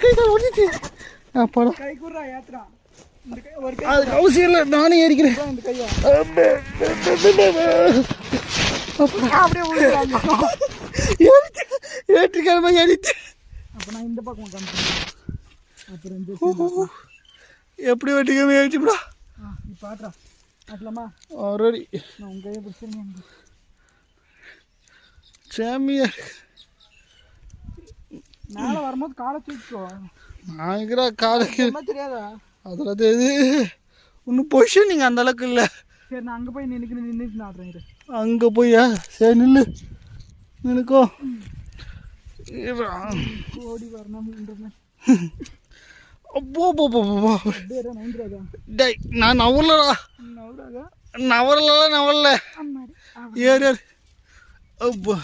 கை கால் ஒடிச்சு அப்பாடா கை குடுறா ஏத்துறா அதுக்கு அவசியம் இல்லை நானே ஏறிக்கிறேன். ஏற்றிக்கிழமை ஏறிச்சு அப்ப நான் இந்த பக்கம் அப்புறம் எப்படி வெட்டிக்கிழமை ஏறிச்சுப்படா ஆ இப்போ ஆட்றா ஆட்டலாமா ஆல்ரெடி நான் உங்க கையை பிடிச்சிருந்தேன். சாமியா மேலே வரும்போது காலை தூக்கிக்கோ. நான் இருக்கிற காலைக்கு தெரியாதா? அதில் தெரியுது. இன்னும் பொசிஷன் நீங்கள் அந்த அளவுக்கு இல்லை. சரி நான் அங்கே போய் நின்றுக்கு நின்றுட்டு இரு. அங்கே போயா சரி நில்லு. நினைக்கோ ஓடி வரணும் போ போ போ போ டேய் நான் நவலடா நவுறாதா நவரல. ஏறு அப்பா.